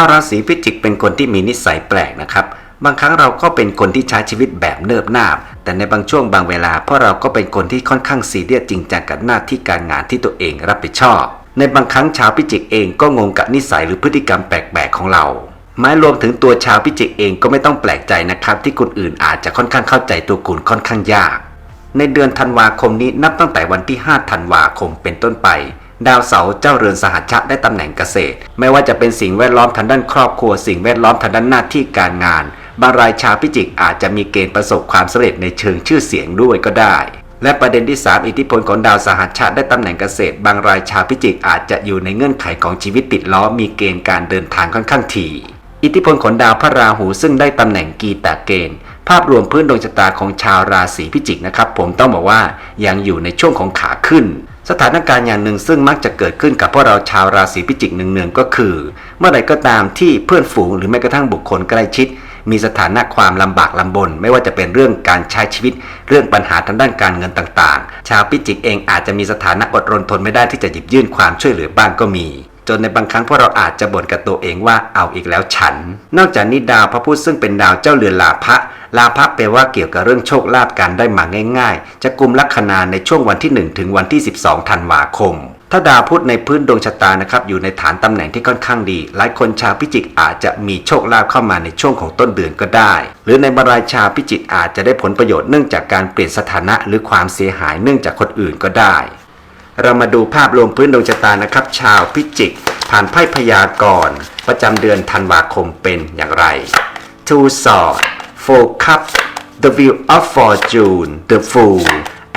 าวราศีพิจิกเป็นคนที่มีนิสัยแปลกนะครับ บางครั้งเราก็เป็นคนที่ใช้ชีวิตแบบเนิบนาบ แต่ในบางช่วงบางเวลาเพราะเราก็เป็นคนที่ค่อนข้างซีเรียสจริงจังกับหน้าที่การงานที่ตัวเองรับผิดชอบ ในบางครั้งชาวพิจิกเองก็งงกับนิสัยหรือพฤติกรรมแปลกๆของเราแม้รวมถึงตัวชาวพิจิกเองก็ไม่ต้องแปลกใจนะครับ ที่คนอื่นอาจจะค่อนข้างเข้าใจตัวคุณค่อนข้างยาก ในเดือนธันวาคมนี้นับตั้งแต่วันที่ 5 ธันวาคมเป็นต้นไป ดาวเสาร์เจ้าเรือนสหัชชะได้ตำแหน่งเกษตร ไม่ว่าจะเป็นสิ่งแวดล้อมทางด้านครอบครัว สิ่งแวดล้อมทางด้านหน้าที่การงาน บางรายชาวพิจิกอาจจะมีเกณฑ์ประสบความสำเร็จในเชิงชื่อเสียงด้วยก็ได้ และประเด็นที่ 3 อิทธิพลของดาวสหัชชะได้ตำแหน่งเกษตร บางรายชาวพิจิกอาจจะอยู่ในเงื่อนไขของชีวิตติดล้อมีเกณฑ์การเดินทางค่อนข้างถี่อิทธิพลของดาวพระราหูซึ่งได้ตำแหน่งกีตาเกณฑ์ภาพรวมพื้นดวงชะตาของชาวราศีพิจิกนะครับ ผมต้องบอกว่ายังอยู่ในช่วงของขาขึ้น สถานการณ์อย่างหนึ่งซึ่งมักจะเกิดขึ้นกับพวกเราชาวราศีพิจิกเนืองๆก็คือ เมื่อใดก็ตามที่เพื่อนฝูงหรือแม้กระทั่งบุคคลใกล้ชิด มีสถานะความลำบากลำบน ไม่ว่าจะเป็นเรื่องการใช้ชีวิต เรื่องปัญหาทางด้านการเงินต่างๆ ชาวพิจิกเองอาจจะมีสถานะอดรนทนไม่ได้ที่จะหยิบยื่นความช่วยเหลือบ้างก็มี จนในบางครั้งพวกเราอาจจะบ่นกับตัวเองว่าเอาอีกแล้วฉัน นอกจากนี้ดาวพระพุธซึ่งเป็นดาวเจ้าเรือนลาภะลาภะแปลว่าเกี่ยวกับเรื่องโชคลาภการได้มาง่าย ๆ จะกลุ่มลัคนาในช่วงวันที่ 1 ถึงวันที่ 12ธันวาคมถ้าดาวพุธในพื้นดวงชะตานะครับอยู่ในฐานตำแหน่งที่ค่อนข้างดี หลายคนชาวพิจิกอาจจะมีโชคลาภเข้ามาในช่วงของต้นเดือนก็ได้ หรือในบรรายชาวพิจิกอาจจะได้ผลประโยชน์เนื่องจากการเปลี่ยนสถานะหรือความเสียหายเนื่องจากคนอื่นก็ได้ เรามาดูภาพรวมพื้นดวงชะตานะครับ ชาวพิจิก ผ่านไพ่พยากรณ์ประจำเดือนธันวาคมเป็นอย่างไร Two Swords Four Cups The Wheel of Fortune The Fool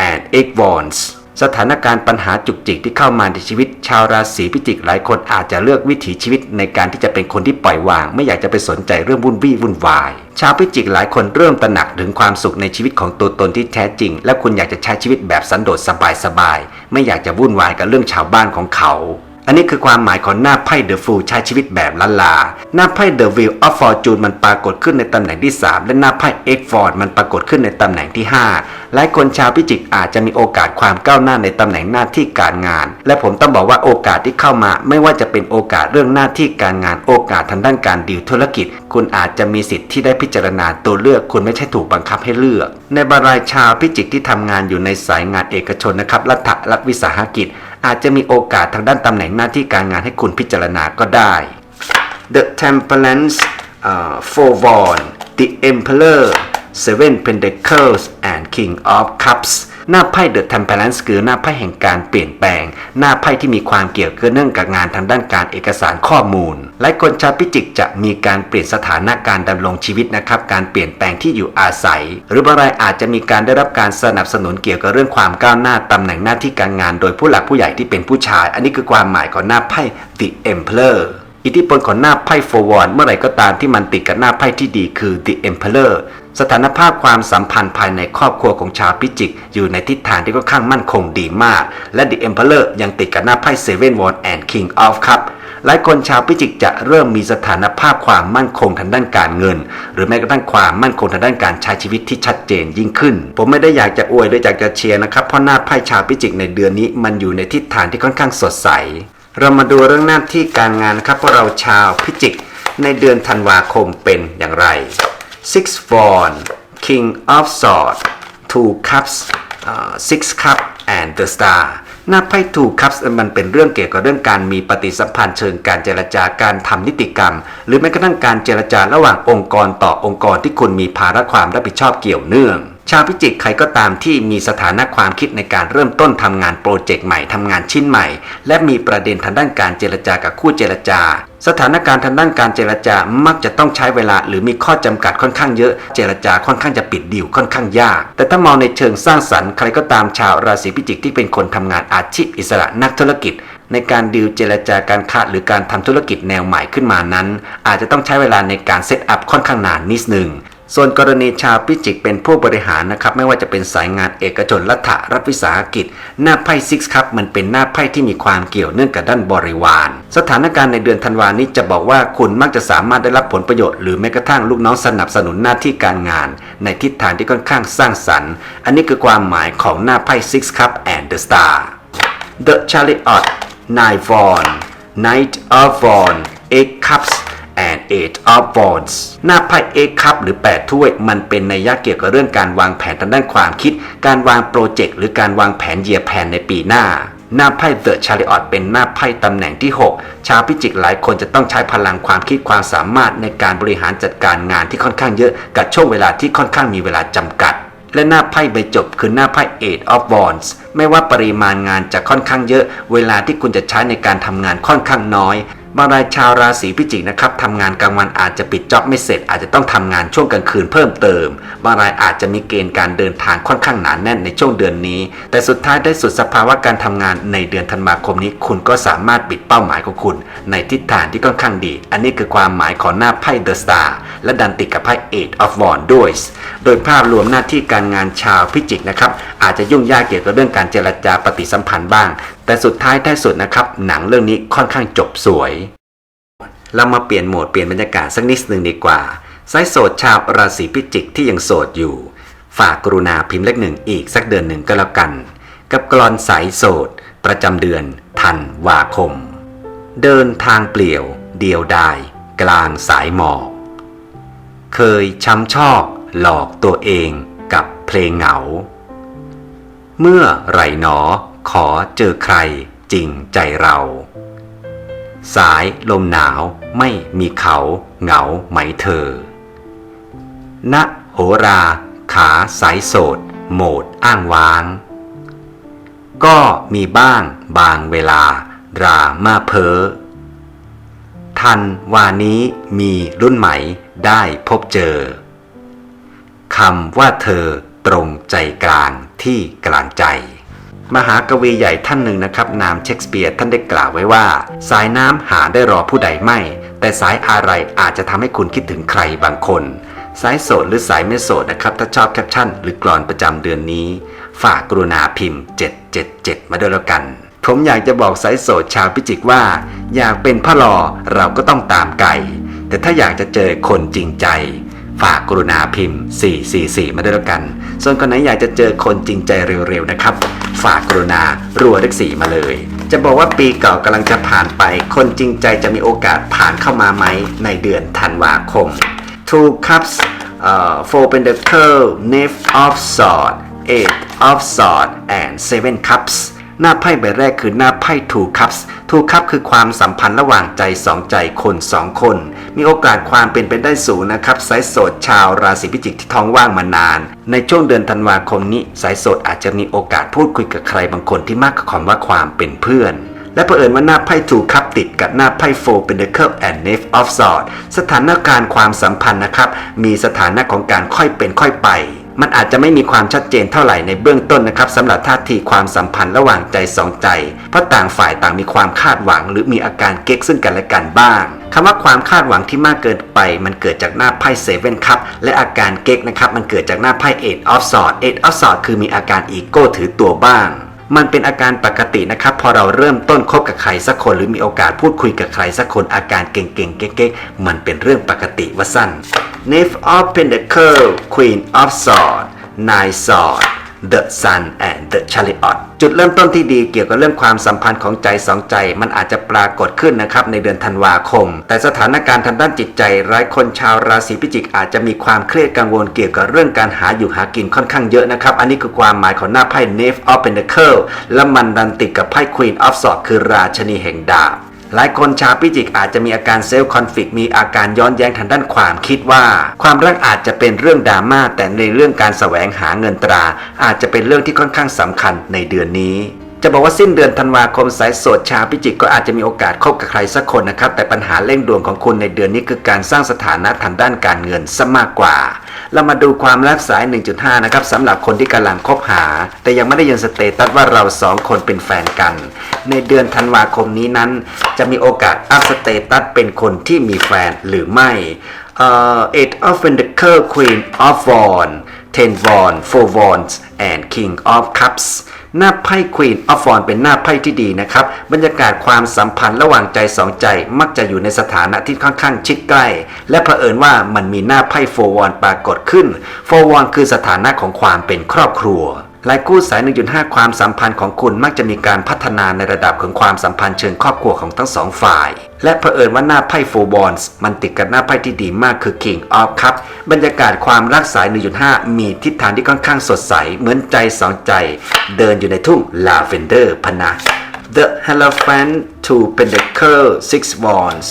and Eight Wands สถานการณ์ปัญหาจุกจิกที่เข้ามาในชีวิต ชาวราศีพิจิกหลายคนอาจจะเลือกวิถีชีวิตในการที่จะเป็นคนที่ปล่อยวาง ไม่อยากจะไปสนใจเรื่องวุ่นวี่วุ่นวาย ชาวพิจิกหลายคนเริ่มตระหนักถึงความสุขในชีวิตของตัวตนที่แท้จริง และคุณอยากจะใช้ชีวิตแบบสันโดษสบายๆไม่อยากจะวุ่นวายกับเรื่องชาวบ้านของเขา อันนี้คือความหมายของหน้าไพ่เดอะฟูใช้ชีวิตแบบละลา หน้าไพ่เดอะวิลออฟฟอร์จูนมันปรากฏขึ้นในตำแหน่งที่ 3 และหน้าไพ่เอ็กฟอร์ดมันปรากฏขึ้นในตำแหน่งที่ 5 หลายคนชาวพิจิกอาจจะมีโอกาสความก้าวหน้าในตำแหน่งหน้าที่การงาน และผมต้องบอกว่าโอกาสที่เข้ามา ไม่ว่าจะเป็นโอกาสเรื่องหน้าที่การงานโอกาสทางด้านการดีลธุรกิจ คุณอาจจะมีสิทธิ์ที่ได้พิจารณาตัวเลือกคุณไม่ใช่ถูกบังคับให้เลือก ในบรรายชาวพิจิกที่ทำงานอยู่ในสายงานเอกชนนะครับรัฐรัฐวิสาหกิจ อาจจะมีโอกาสทางด้านตำแหน่งหน้าที่การงานให้คุณพิจารณาก็ได้ The Temperance uh, for One The Emperor Seven Pentacles and King of Cups หน้าไพ่ The Temperance คือหน้าไพ่แห่งการเปลี่ยนแปลง หน้าไพ่ที่มีความเกี่ยวเนื่องกับงานทางด้านการเอกสารข้อมูล หลายคนชาวพิจิกจะมีการเปลี่ยนสถานะการดำรงชีวิตนะครับ การเปลี่ยนแปลงที่อยู่อาศัย หรือบางรายอาจจะมีการได้รับการสนับสนุนเกี่ยวกับเรื่องความก้าวหน้าตำแหน่งหน้าที่การงาน โดยผู้หลักผู้ใหญ่ที่เป็นผู้ชาย อันนี้คือความหมายของหน้าไพ่ The Emperor อิทธิพลของหน้าไพ่ Forward เมื่อไหร่ก็ตามที่มันติดกับหน้าไพ่ที่ดีคือ The Emperor สถานภาพความสัมพันธ์ภายในครอบครัวของชาวพิจิก อยู่ในทิศทางที่ค่อนข้างมั่นคงดีมาก และ The Emperor ยังติดกับหน้าไพ่ Seven Wands and King of Cups หลายคนชาวพิจิกจะเริ่มมีสถานภาพความมั่นคงทางด้านการเงิน หรือแม้กระทั่งความมั่นคงทางด้านการใช้ชีวิตที่ชัดเจนยิ่งขึ้น ผมไม่ได้อยากจะอวยหรืออยากจะเชียร์นะครับเพราะหน้าไพ่ชาวพิจิกในเดือนนี้มันอยู่ในทิศทางที่ค่อนข้างสดใส เรามาดูเรื่องหน้าที่การงานนะครับพวกเราชาวพิจิก ในเดือนธันวาคมเป็นอย่างไร Six pawn King of Swords Two Cups uh, Six Cup and the Star หน้าไพ่ Two Cups มันเป็นเรื่องเกี่ยวกับเรื่องการมีปฏิสัมพันธ์เชิงการเจรจาการทำนิติกรรม หรือแม้กระทั่งการเจรจาระหว่างองค์กรต่อองค์กรที่คุณมีภาระความรับผิดชอบเกี่ยวเนื่อง ชาวพิจิกใครก็ตามที่มีสถานะความคิดในการเริ่มต้นทำงานโปรเจกต์ใหม่ทำงานชิ้นใหม่ และมีประเด็นทางด้านการเจรจากับคู่เจรจา สถานการณ์ทางด้านการเจรจามักจะต้องใช้เวลา หรือมีข้อจำกัดค่อนข้างเยอะ เจรจาค่อนข้างจะปิดดีลค่อนข้างยาก แต่ถ้ามองในเชิงสร้างสรรค์ใครก็ตามชาวราศีพิจิกที่เป็นคนทำงานอาชีพอิสระนักธุรกิจในการดีลเจรจาการค้าหรือการทำธุรกิจแนวใหม่ขึ้นมานั้น อาจจะต้องใช้เวลาในการเซตอัพค่อนข้างนานนิดหนึ่ง ส่วนกรณีชาวพิจิกเป็นผู้บริหารนะครับ ไม่ว่าจะเป็นสายงานเอกชนรัฐรัฐวิสาหกิจ หน้าไพ่ซิกครับมันเป็นหน้าไพ่ที่มีความเกี่ยวเนื่องกับด้านบริวาร สถานการณ์ในเดือนธันวานี้จะบอกว่าคุณมักจะสามารถได้รับผลประโยชน์หรือแม้กระทั่งลูกน้องสนับสนุนหน้าที่การงาน ในทิศทางที่ค่อนข้างสร้างสรรค์ อันนี้คือความหมายของหน้าไพ่ Six Cup and the Star The Chariot Nine Wands Knight of Wands Eight Cups Eight of Wands หน้าไพ่ Eight Cup หรือ 8 ถ้วย มันเป็นในยยะเกี่ยวกับเรื่องการวางแผนทางด้านความคิด การวางโปรเจกต์หรือการวางแผนเยียแผนในปีหน้า หน้าไพ่ The Chariot เป็นหน้าไพ่ตำแหน่งที่ 6 ชาวพิจิกหลายคนจะต้องใช้พลังความคิดความสามารถในการบริหารจัดการงานที่ค่อนข้างเยอะ กับช่วงเวลาที่ค่อนข้างมีเวลาจำกัดและหน้าไพ่ใบจบคือหน้าไพ่ Eight of Wands ไม่ว่าปริมาณงานจะค่อนข้างเยอะ เวลาที่คุณจะใช้ในการทำงานค่อนข้างน้อย บางรายชาวราศีพิจิกนะครับทำงานกลางวันอาจจะปิดจ็อบไม่เสร็จ อาจจะต้องทำงานช่วงกลางคืนเพิ่มเติม บางรายอาจจะมีเกณฑ์การเดินทางค่อนข้างหนาแน่นในช่วงเดือนนี้ แต่สุดท้ายได้สุดสภาวะการทำงานในเดือนธันวาคมนี้ คุณก็สามารถปิดเป้าหมายของคุณ ในทิศทางที่ค่อนข้างดี อันนี้คือความหมายของหน้าไพ่ The Star และดันติดกับไพ่ Eight of Wands ด้วย โดยภาพรวมหน้าที่การงานชาวพิจิกนะครับอาจจะยุ่งยากเกี่ยวกับเรื่องการเจรจาปฏิสัมพันธ์บ้าง แต่สุดท้ายท้ายสุดนะครับ หนังเรื่องนี้ค่อนข้างจบสวย เรามาเปลี่ยนโหมดเปลี่ยนบรรยากาศสักนิดหนึ่งดีกว่าสายโสดชาวราศีพิจิกที่ยังโสดอยู่ ฝากกรุณาพิมพ์เลขหนึ่งอีกสักเดือนหนึ่งก็แล้วกัน กับกรอนสายโสด ประจำเดือนธันวาคม เดินทางเปลี่ยว เดียวดาย กลางสายหมอก เคยช้ำชอกหลอกตัวเองกับเพลงเหงา เมื่อไหรหนอ ขอเจอใครจริงใจเรา สายลมหนาวไม่มีเขาเหงาไหมเธอ ณโหราขาสายโสดโหมดอ้างว้าง ก็มีบ้างบางเวลารามาเพอทันวานี้มีรุ่นไหม่ได้พบเจอคำว่าเธอตรงใจกลางที่กลางใจ มหากวีใหญ่ท่านหนึ่งนะครับ นามเชคสเปียร์ท่านได้กล่าวไว้ว่า สายน้ำหาได้รอผู้ใดไม่ แต่สายอะไรอาจจะทำให้คุณคิดถึงใครบางคน สายโสดหรือสายไม่โสดนะครับ ถ้าชอบแคปชั่นหรือกรอนประจำเดือนนี้ ฝากกรุณาพิมพ์ 777 มาด้วยแล้วกัน ผมอยากจะบอกสายโสดชาวพิจิกว่า อยากเป็นพ่อรอเราก็ต้องตามไก่ แต่ถ้าอยากจะเจอคนจริงใจ ฝากกรุณาพิมพ์ 444 มาด้วยแล้วกัน ส่วนคนไหนอยากจะเจอคนจริงใจเร็วๆนะครับ ฝากกรุณารัวเลขสีมาเลย จะบอกว่าปีเก่ากำลังจะผ่านไป คนจริงใจจะมีโอกาสผ่านเข้ามาไหมในเดือนธันวาคม Two cups uh, Four pentacle Knave of sword Eight of sword and Seven cups หน้าไพ่ใบแรกคือหน้าไพ่ Two cups Two cup คือความสัมพันธ์ระหว่างใจสองใจคนสองคน มีโอกาสความเป็นไปได้สูงนะครับ สายโสดชาวราศีพิจิกที่ท้องว่างมานาน ในช่วงเดือนธันวาคมนี้ สายโสดอาจจะมีโอกาสพูดคุยกับใครบางคนที่มากกว่าคำว่าความเป็นเพื่อนและเผอิญว่าหน้าไพ่ถูกคับติดกับหน้าไพ่โฟเป็น The Cup and Knave of Swords สถานการณ์ความสัมพันธ์นะครับ มีสถานะของการค่อยเป็นค่อยไป มันอาจจะไม่มีความชัดเจนเท่าไหร่ในเบื้องต้นนะครับสำหรับท่าทีความสัมพันธ์ระหว่างใจสองใจ เพราะต่างฝ่ายต่างมีความคาดหวัง หรือมีอาการเก๊กซึ่งกันและกันบ้างคำว่าความคาดหวังที่มากเกินไป มันเกิดจากหน้าไพ่เซเว่นคัพและอาการเก๊กนะครับมันเกิดจากหน้าไพ่เอ็ดออฟสอดเอ็ดออฟสอดคือมีอาการอีโก้ถือตัวบ้าง มันเป็นอาการปกตินะครับ พอเราเริ่มต้นคบกับใครสักคน หรือมีโอกาสพูดคุยกับใครสักคนอาการเก่งๆเก๊กๆมันเป็นเรื่องปกติว่าสั้น Knave of Pentacle Queen of Swords Nine Swords The Sun and the Chariot จุดเริ่มต้นที่ดีเกี่ยวกับเรื่องความสัมพันธ์ของใจสองใจ มันอาจจะปรากฏขึ้นนะครับในเดือนธันวาคม แต่สถานการณ์ทางด้านจิตใจหลายคนชาวราศีพิจิกอาจจะมีความเครียดกังวลเกี่ยวกับเรื่องการหาอยู่หากินค่อนข้างเยอะนะครับ อันนี้คือความหมายของหน้าไพ่ Knave of Pentacle และมันดันติดกับไพ่ Queen of Swords คือราชนีแห่งดาบ หลายคนชาวพิจิกอาจจะมีอาการเซลล์คอนฟ lict มีอาการย้อนแย้งทางด้านความคิดว่า ความรักอาจจะเป็นเรื่องดราม่าแต่ในเรื่องการแสวงหาเงินตรา อาจจะเป็นเรื่องที่ค่อนข้างสำคัญในเดือนนี้ จะบอกว่าสิ้นเดือนธันวาคมสายโสดชาวพิจิกก็อาจจะมีโอกาสคบกับใครสักคนนะครับ แต่ปัญหาเร่งด่วนของคุณในเดือนนี้คือการสร้างสถานะทางด้านการเงินซะมากกว่า เรามาดูความรักสาย 1.5 นะครับสำหรับคนที่กำลังคบหา แต่ยังไม่ได้ยืนสเตตัสว่าเราสองคนเป็นแฟนกัน ในเดือนธันวาคมนี้นั้น จะมีโอกาสอัพสเตตัสเป็นคนที่มีแฟนหรือไม่เอ่อ Eight of Pentacles Queen of Wands Ten Wands Four Wands and King of Cups หน้าไพ่ควีนออฟฟอนเป็นหน้าไพ่ที่ดีนะครับ บรรยากาศความสัมพันธ์ระหว่างใจสองใจ มักจะอยู่ในสถานะที่ค่อนข้างชิดใกล้ และเผอิญว่ามันมีหน้าไพ่โฟวอนปรากฏขึ้นโฟวอนคือสถานะของความเป็นครอบครัว หลายคู่สาย 1.5 ความสัมพันธ์ของคุณมักจะมีการพัฒนาในระดับของความสัมพันธ์เชิงครอบครัวของทั้งสองฝ่าย และเผอิญว่าหน้าไพ่โฟบอลส์มันติดกับหน้าไพ่ที่ดีมากคือ King of Cup บรรยากาศความรักสาย 1.5 มีทิศทางที่ค่อนข้างสดใส เหมือนใจสองใจ เดินอยู่ในทุ่งลาเวนเดอร์พนะ The Hierophant two Pentacle six wands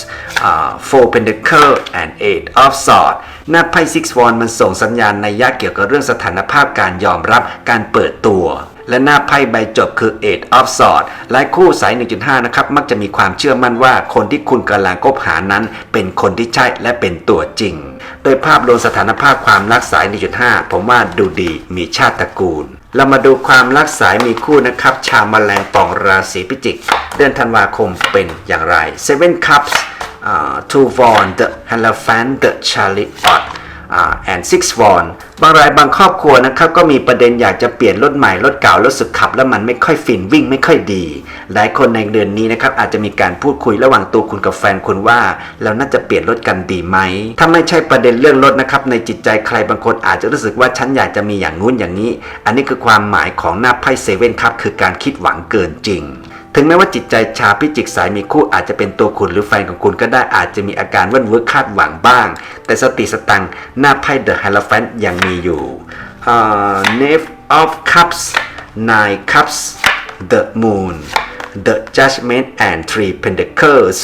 uh, four Pentacle and eight of swords หน้าไพ่ six wands มันส่งสัญญาณในยยะเกี่ยวกับเรื่องสถานภาพการยอมรับการเปิดตัวและหน้าไพ่ใบจบคือ eight of swords หลายคู่สาย 1.5 นะครับ มักจะมีความเชื่อมั่นว่าคนที่คุณกำลังคบหานั้น เป็นคนที่ใช่และเป็นตัวจริง โดยภาพรวมสถานภาพความรักสาย 1.5 ผมว่าดูดีมีชาติตระกูล เรามาดูความรักสายมีคู่นะครับ ชาวแมลงป่องราศีพิจิก เดือนธันวาคมเป็นอย่างไร Seven Cups uh, Two v o n the Hierophant the Chariot อ่า and six won บางรายบางครอบครัวนะครับก็มีประเด็นอยากจะเปลี่ยนรถใหม่รถเก่ารถสึกขับ แล้วมันไม่ค่อยฟินวิ่งไม่ค่อยดี หลายคนในเดือนนี้นะครับอาจจะมีการพูดคุยระหว่างตัวคุณกับแฟนคุณว่า เราน่าจะเปลี่ยนรถกันดีไหมถ้าไม่ใช่ประเด็นเรื่องรถนะครับในจิตใจใครบางคนอาจจะรู้สึกว่าฉันอยากจะมีอย่างงู้นอย่างนี้ อันนี้คือความหมายของหน้าไพ่เซเว่นครับคือการคิดหวังเกินจริง ถึงแม้ว่าจิตใจชาวพิจิกสายมีคู่อาจจะเป็นตัวคุณหรือแฟนของคุณก็ได้อาจจะมีอาการเว่นเวอร์คาดหวังบ้าง แต่สติสตังหน้าไพ่เดอะไฮ e ลแฟนยังมีอยู่อ่า Knave of Cups Nine Cups The Moon The Judgment and Three Pentacles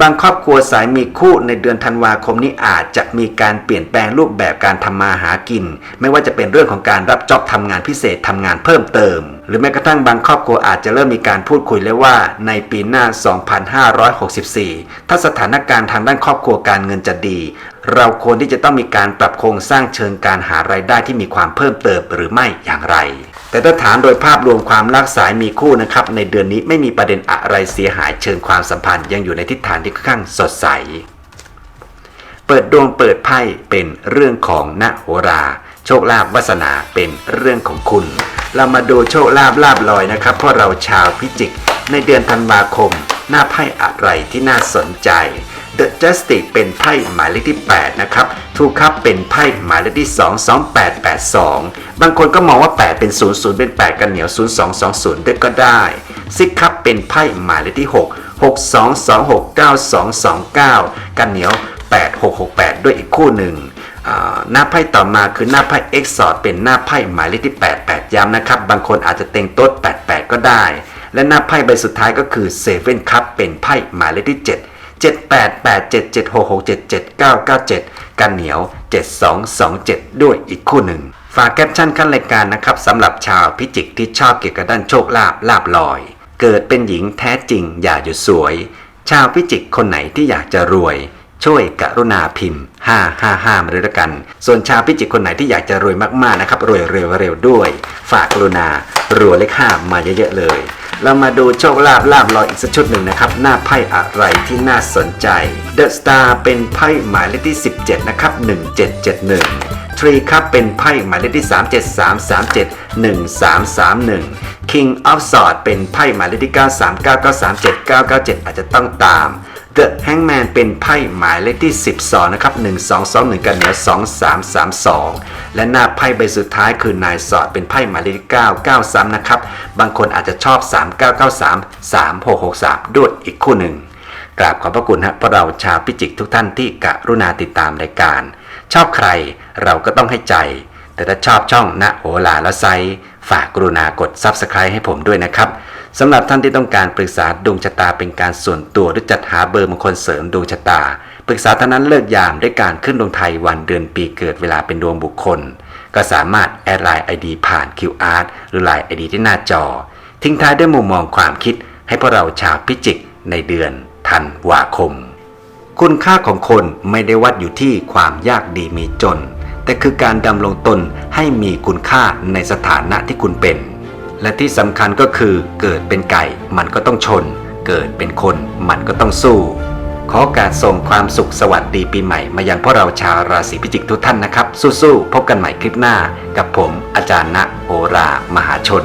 บางครอบครัวสายมีคู่ในเดือนธันวาคมนี้อาจจะมีการเปลี่ยนแปลงรูปแบบการทำมาหากิน ไม่ว่าจะเป็นเรื่องของการรับจ็อบทำงานพิเศษทำงานเพิ่มเติม หรือแม้กระทั่งบางครอบครัวอาจจะเริ่มมีการพูดคุยเลยว่าในปีหน้า 2564 ถ้าสถานการณ์ทางด้านครอบครัวการเงินจะดี เราควรที่จะต้องมีการปรับโครงสร้างเชิงการหารายได้ที่มีความเพิ่มเติมหรือไม่อย่างไร แต่ถ้าถามโดยภาพรวมความรักสายมีคู่นะครับในเดือนนี้ไม่มีประเด็นอะไรเสียหายเชิงความสัมพันธ์ยังอยู่ในทิศทางที่ค่อนข้างสดใส เปิดดวงเปิดไพ่เป็นเรื่องของณโหรา โชคลาภวาสนาเป็นเรื่องของคุณ เรามาดูโชคลาภลาบลอยนะครับเพราะเราชาวพิจิกในเดือนธันวาคม หน้าไพ่อะไรที่น่าสนใจ The Justice เป็นไพ่หมายเลขที่ 8 นะครับทูคัพเป็นไพ่หมายเลขที่ 2 2882 บางคนก็มองว่า 8 เป็น 0 0 เป็น 8 กันเหนียว 0220 ด้วยก็ได้ซิกคัพเป็นไพ่หมายเลขที่ 6 62269229 กันเหนียว 8668 ด้วยอีกคู่หนึ่งหน้าไพ่ต่อมาคือหน้าไพ่ X สอดเป็นหน้าไพ่หมายเลขที่ 88 ย้ำนะครับ บางคนอาจจะเต็งโต๊ด88 ก็ได้ และหน้าไพ่ใบสุดท้ายก็คือเซเว่นคัพเป็นไพ่หมายเลขที่ 7 788776679997 กันเหนียว 7227 ด้วยอีกคู่หนึ่ง ฝากแคปชั่นขั้นรายการนะครับสำหรับชาวพิจิกที่ชอบเกี่ยวกับด้านโชคลาภลาบลอย เกิดเป็นหญิงแท้จริงอย่าหยุดสวย ชาวพิจิกคนไหนที่อยากจะรวยช่วยกรุณาพิมพ์ 555มาด้วยละกัน ส่วนชาวพิจิกคนไหนที่อยากจะรวยมากๆนะครับ รวยเร็วๆด้วย ฝากกรุณารวยเลข5มาเยอะๆเลย เรามาดูโชคลาภลาบลอยอีกสักชุดหนึ่งนะครับ หน้าไพ่อะไรที่น่าสนใจ The Star เป็นไพ่หมายเลขที่ 17 นะครับ 1771ทรีครับเป็นไพ่หมายเลขที่ 373371331 King of Swords เป็นไพ่หมายเลขที่ 939937997 อาจจะต้องตาม The Hangman เป็นไพ่หมายเลขที่ 12 นะครับ 1221 กันเหนือ 2332 และหน้าไพ่ใบสุดท้ายคือนายสอดเป็นไพ่หมายเลขที่993 นะครับ บางคนอาจจะชอบ 3993 3663 ด้วยอีกคู่หนึ่ง กราบขอบพระคุณฮะพราะเราชาวพิจิกทุกท่านที่กรุณาติดตามรายการ ชอบใครเราก็ต้องให้ใจ แต่ถ้าชอบช่องณโหลาละไซฝากกรุณากด Subscribe ให้ผมด้วยนะครับ สำหรับท่านที่ต้องการปรึกษาดวงชะตาเป็นการส่วนตัวหรือจัดหาเบอร์มงคลเสริมดวงชะตา ปรึกษาเท่านั้นเลิกยามด้วยการขึ้นดวงไทยวันเดือนปีเกิดเวลาเป็นดวงบุคคล ก็สามารถแอดไลน์ ID ผ่าน QR หรือไลน์ ID ที่หน้าจอ ทิ้งท้ายด้วยมุมมองความคิด ให้พวกเราชาวพิจิกในเดือนธันวาคม คุณค่าของคนไม่ได้วัดอยู่ที่ความยากดีมีจน แต่คือการดำรงตนให้มีคุณค่าในสถานะที่คุณเป็น และที่สำคัญก็คือเกิดเป็นไก่มันก็ต้องชน เกิดเป็นคนมันก็ต้องสู้ ขอการส่งความสุขสวัสดีปีใหม่มายังพวกเราชาวราศีพิจิกทุกท่านนะครับ สู้ๆพบกันใหม่คลิปหน้า กับผมอาจารย์ณโอรามหาชน